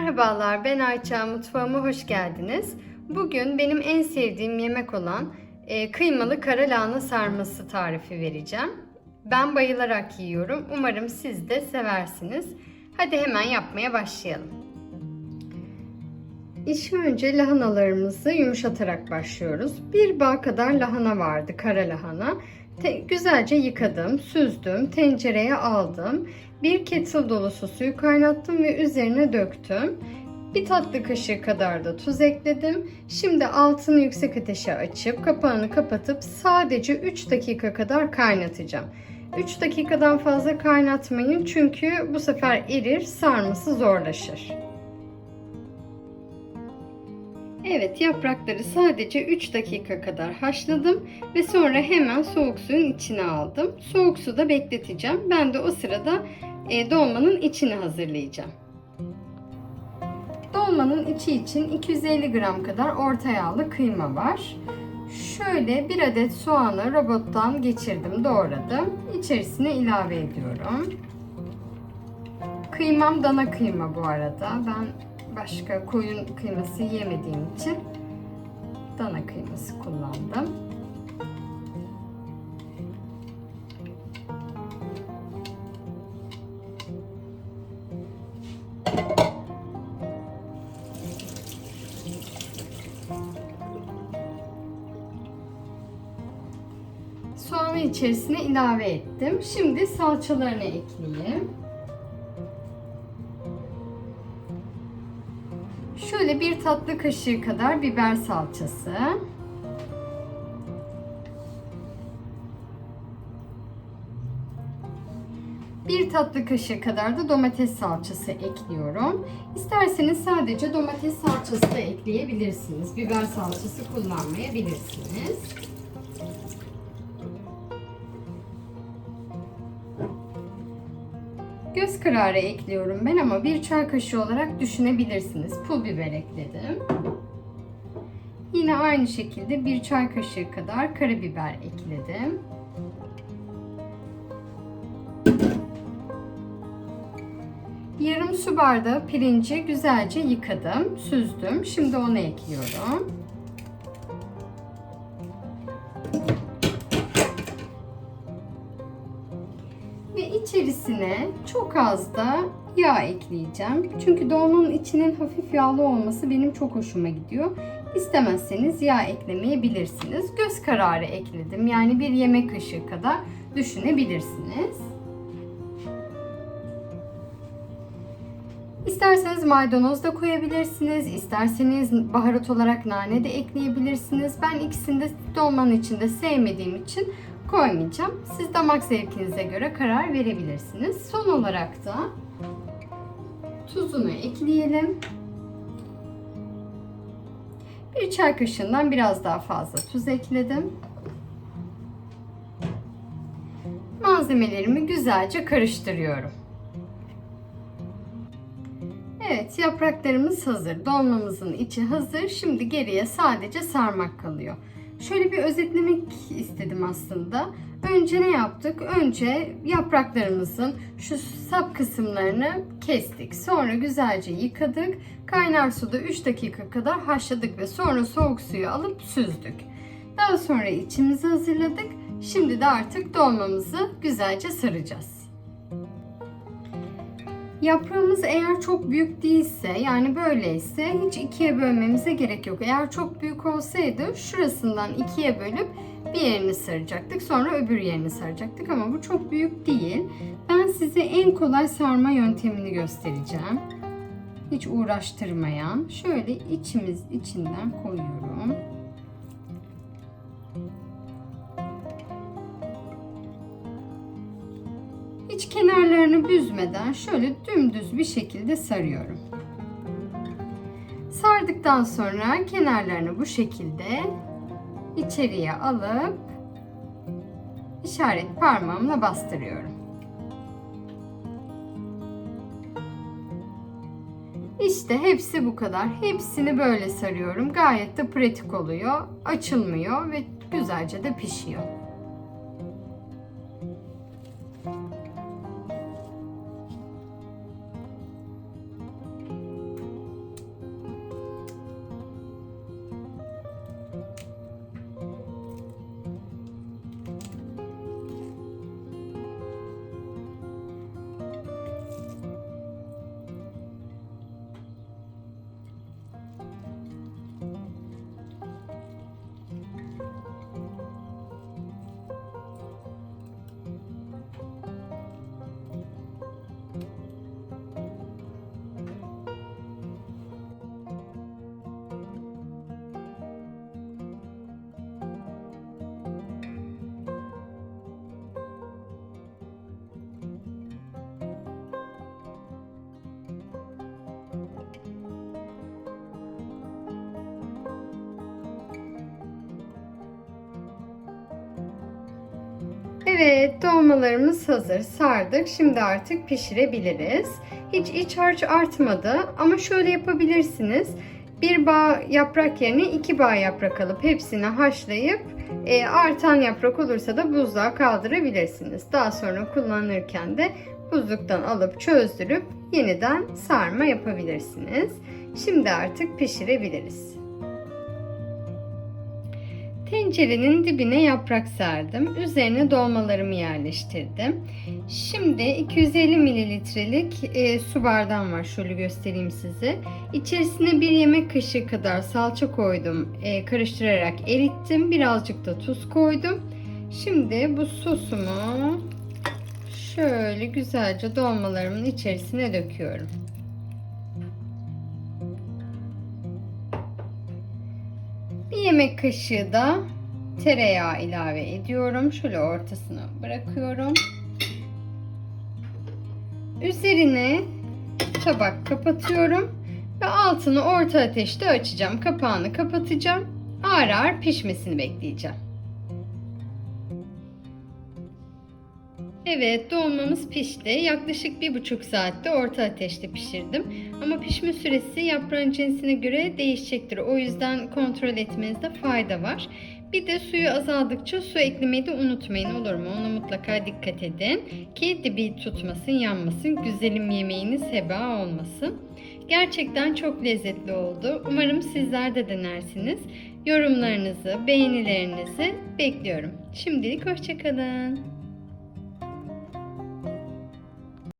Merhabalar, ben Ayça. Mutfağıma hoş geldiniz. Bugün benim en sevdiğim yemek olan e, kıymalı kara lahana sarması tarifi vereceğim. Ben bayılarak yiyorum. Umarım siz de seversiniz. Hadi hemen yapmaya başlayalım. İlk önce lahanalarımızı yumuşatarak başlıyoruz. Bir bağ kadar lahana vardı, kara lahana. Te- güzelce yıkadım, süzdüm, tencereye aldım. Bir kettle dolusu suyu kaynattım ve üzerine döktüm. Bir tatlı kaşığı kadar da tuz ekledim. Şimdi altını yüksek ateşe açıp kapağını kapatıp sadece 3 dakika kadar kaynatacağım. 3 dakikadan fazla kaynatmayın çünkü bu sefer erir, sarması zorlaşır. Evet yaprakları sadece 3 dakika kadar haşladım ve sonra hemen soğuk suyun içine aldım. Soğuk suda bekleteceğim. Ben de o sırada e, dolmanın içini hazırlayacağım. Dolmanın içi için 250 gram kadar orta yağlı kıyma var. Şöyle bir adet soğanı robottan geçirdim, doğradım. İçerisine ilave ediyorum. Kıymam dana kıyma bu arada. Ben başka koyun kıyması yemediğim için dana kıyması kullandım. Soğanı içerisine ilave ettim. Şimdi salçalarını ekleyeyim. Şöyle bir tatlı kaşığı kadar biber salçası. Bir tatlı kaşığı kadar da domates salçası ekliyorum. İsterseniz sadece domates salçası da ekleyebilirsiniz. Biber salçası kullanmayabilirsiniz. Göz kararı ekliyorum ben ama bir çay kaşığı olarak düşünebilirsiniz. Pul biber ekledim. Yine aynı şekilde bir çay kaşığı kadar karabiber ekledim. Yarım su bardağı pirinci güzelce yıkadım, süzdüm. Şimdi onu ekliyorum. Ve içerisine çok az da yağ ekleyeceğim. Çünkü dolmanın içinin hafif yağlı olması benim çok hoşuma gidiyor. İstemezseniz yağ eklemeyebilirsiniz. Göz kararı ekledim. Yani bir yemek kaşığı kadar düşünebilirsiniz. İsterseniz maydanoz da koyabilirsiniz. İsterseniz baharat olarak nane de ekleyebilirsiniz. Ben ikisini de dolmanın içinde sevmediğim için koymayacağım. Siz damak zevkinize göre karar verebilirsiniz. Son olarak da tuzunu ekleyelim. Bir çay kaşığından biraz daha fazla tuz ekledim. Malzemelerimi güzelce karıştırıyorum. Evet yapraklarımız hazır. Dolmamızın içi hazır. Şimdi geriye sadece sarmak kalıyor. Şöyle bir özetlemek istedim aslında. Önce ne yaptık? Önce yapraklarımızın şu sap kısımlarını kestik. Sonra güzelce yıkadık. Kaynar suda 3 dakika kadar haşladık ve sonra soğuk suyu alıp süzdük. Daha sonra içimizi hazırladık. Şimdi de artık dolmamızı güzelce saracağız. Yaprağımız eğer çok büyük değilse yani böyleyse hiç ikiye bölmemize gerek yok. Eğer çok büyük olsaydı şurasından ikiye bölüp bir yerini saracaktık. Sonra öbür yerini saracaktık ama bu çok büyük değil. Ben size en kolay sarma yöntemini göstereceğim. Hiç uğraştırmayan. Şöyle içimiz içinden koyuyorum. Hiç kenarlarını büzmeden şöyle dümdüz bir şekilde sarıyorum. Sardıktan sonra kenarlarını bu şekilde içeriye alıp işaret parmağımla bastırıyorum. İşte hepsi bu kadar. Hepsini böyle sarıyorum. Gayet de pratik oluyor. Açılmıyor ve güzelce de pişiyor. Evet, dolmalarımız hazır. Sardık. Şimdi artık pişirebiliriz. Hiç iç harç artmadı ama şöyle yapabilirsiniz. Bir bağ yaprak yerine iki bağ yaprak alıp hepsini haşlayıp e, artan yaprak olursa da buzluğa kaldırabilirsiniz. Daha sonra kullanırken de buzluktan alıp çözdürüp yeniden sarma yapabilirsiniz. Şimdi artık pişirebiliriz. Tencerenin dibine yaprak serdim. Üzerine dolmalarımı yerleştirdim. Şimdi 250 mililitrelik e, su bardağım var. Şöyle göstereyim size. İçerisine bir yemek kaşığı kadar salça koydum. E, karıştırarak erittim. Birazcık da tuz koydum. Şimdi bu sosumu şöyle güzelce dolmalarımın içerisine döküyorum. Bir yemek kaşığı da tereyağı ilave ediyorum. Şöyle ortasına bırakıyorum. Üzerine tabak kapatıyorum ve altını orta ateşte açacağım. Kapağını kapatacağım. Ağır ağır pişmesini bekleyeceğim. Evet dolmamız pişti. Yaklaşık bir buçuk saatte orta ateşte pişirdim. Ama pişme süresi yaprağın cinsine göre değişecektir. O yüzden kontrol etmenizde fayda var. Bir de suyu azaldıkça su eklemeyi de unutmayın olur mu? Ona mutlaka dikkat edin ki dibi tutmasın, yanmasın. Güzelim yemeğiniz heba olmasın. Gerçekten çok lezzetli oldu. Umarım sizler de denersiniz. Yorumlarınızı, beğenilerinizi bekliyorum. Şimdilik hoşçakalın.